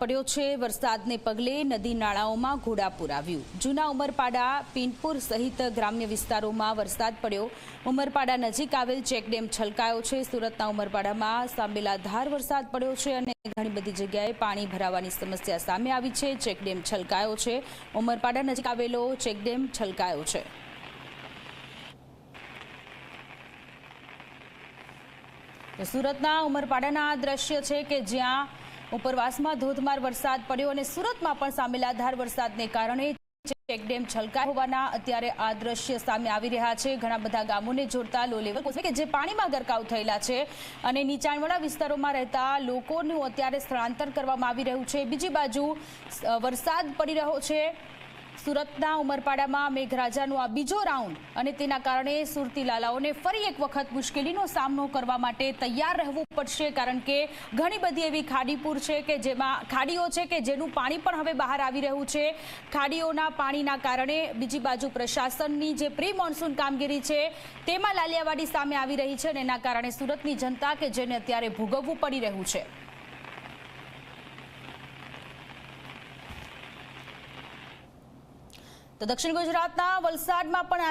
પડ્યો છે. વરસાદને પગલે નદી નાળાઓમાં ઘોડાપુર આવ્યું જૂના ઉમરપાડા, પીનપુર સહિત ગ્રામ્ય વિસ્તારોમાં વરસાદ પડ્યો. ઉમરપાડા નજીક આવેલ ચેકડેમ છલકાયો છે. સુરતના ઉમરપાડામાં સાંબેલાધાર વરસાદ પડ્યો છે અને ઘણી બધી જગ્યાએ પાણી ભરાવાની સમસ્યા સામે આવી છે. ચેકડેમ છલકાયો છે. ઉમરપાડા નજીક આવેલો ચેકડેમ છલકાયો છે. સુરતના ઉમરપાડાના દ્રશ્ય છે કે જ્યાં ઉપરવાસમાં ધોધમાર વરસાદ પડ્યો અને સુરતમાં પણ સામેલાધાર વરસાદને કારણે ચેકડેમ છલકાય હોવાના અત્યારે આ દ્રશ્ય સામે આવી રહ્યા છે. ઘણા બધા ગામોને જોડતા લો લેવલ કે જે પાણીમાં ગરકાવ થયેલા છે અને નીચાણવાળા વિસ્તારોમાં રહેતા લોકોનું અત્યારે સ્થળાંતર કરવામાં આવી રહ્યું છે. બીજી બાજુ વરસાદ પડી રહ્યો છે. સુરતના ઉમરપાડામાં મેઘરાજાનો આ બીજો રાઉન્ડ અને તેના કારણે સુરતી લાલાઓને ફરી એક વખત મુશ્કેલીનો સામનો કરવા માટે તૈયાર રહેવું પડશે કારણ કે ઘણી બધી એવી ખાડીપુર છે કે જેમાં ખાડીઓ છે કે જેનું પાણી પણ હવે બહાર આવી રહ્યું છે. ખાડીઓના પાણીના કારણે બીજી બાજુ પ્રશાસનની જે પ્રી મોન્સૂન કામગીરી છે તેમાં લાલિયાવાડી સામે આવી રહી છે અને એના કારણે સુરતની જનતા કે જેને અત્યારે ભોગવવું પડી રહ્યું છે. તો દક્ષિણ ગુજરાતના વલસાડમાં પણ